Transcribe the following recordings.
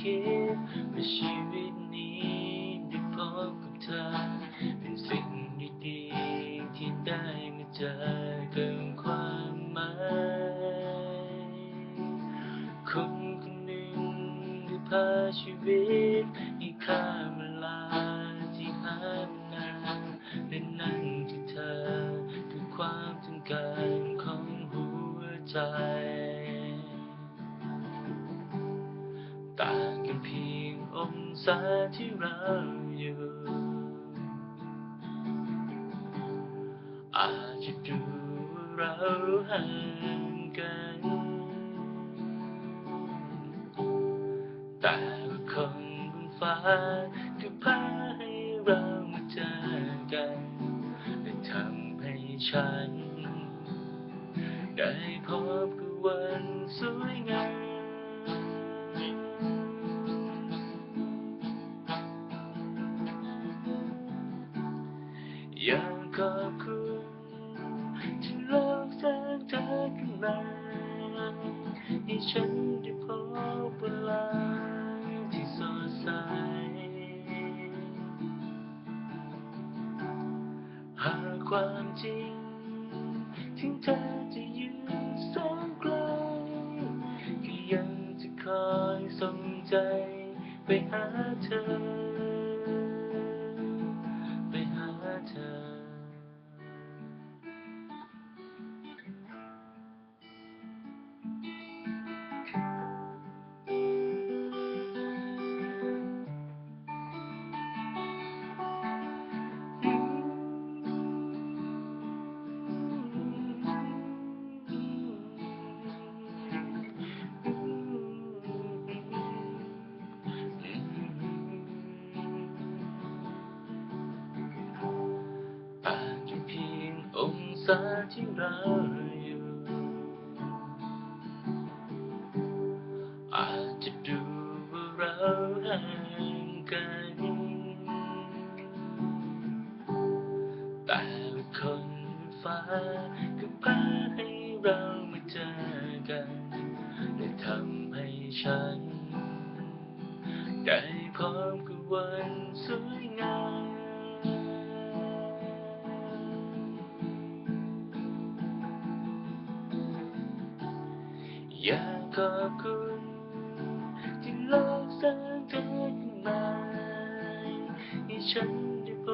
คิดว่าชีวิตนี้ได้พบกับเธอ เป็นสิ่งดีๆที่ได้มาเจอเกินความหมายคนคนหนึ่งได้พาชีวิตให้ข้าเวลาที่หามานานและนั่นที่เธอคือความต้องการของหัวใจ ตาย องศาที่เราอยู่อาจจะดูเราห่างกัน แต่ว่าคงบนฟ้าก็พาให้เรามาเจอกันและทำให้ฉัน ได้พบกับวันสวย อยากขอบคุณที่โลกสร้างเธอขึ้นมาให้ฉันได้พบเวลาที่สดใสหากความจริงถึงเธอจะอยู่แสนไกลก็ยังจะคอยส่งใจไปหาเธอาที่เราอยู่อาจจะดูว่าเราห่างกัน แต่คนฟ้าก็พาให้เรามาเจอกันและทำให้ฉัน ได้พบกับวันสวยงาม อยากขอบคุณที่โลกสร้างเธอขึ้นมาให้ฉันได้พ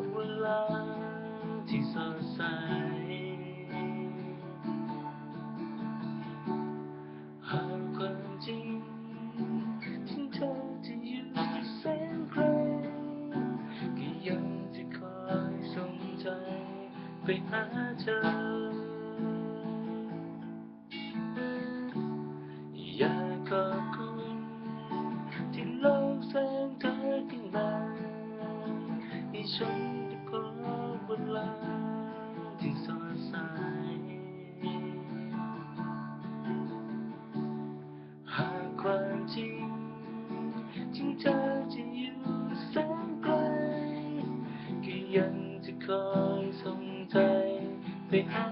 บเวลาที่สดใสหากความจริงถึงเธอจะอยู่แสนไกลก็ยังจะคอยส่งใจไปหาเธอ ฉันจะขอเวลาที่สดใสหากความจริงถึงเธอจะอยู่แสนไกลก็ยังจะคอยส่งใจไปหา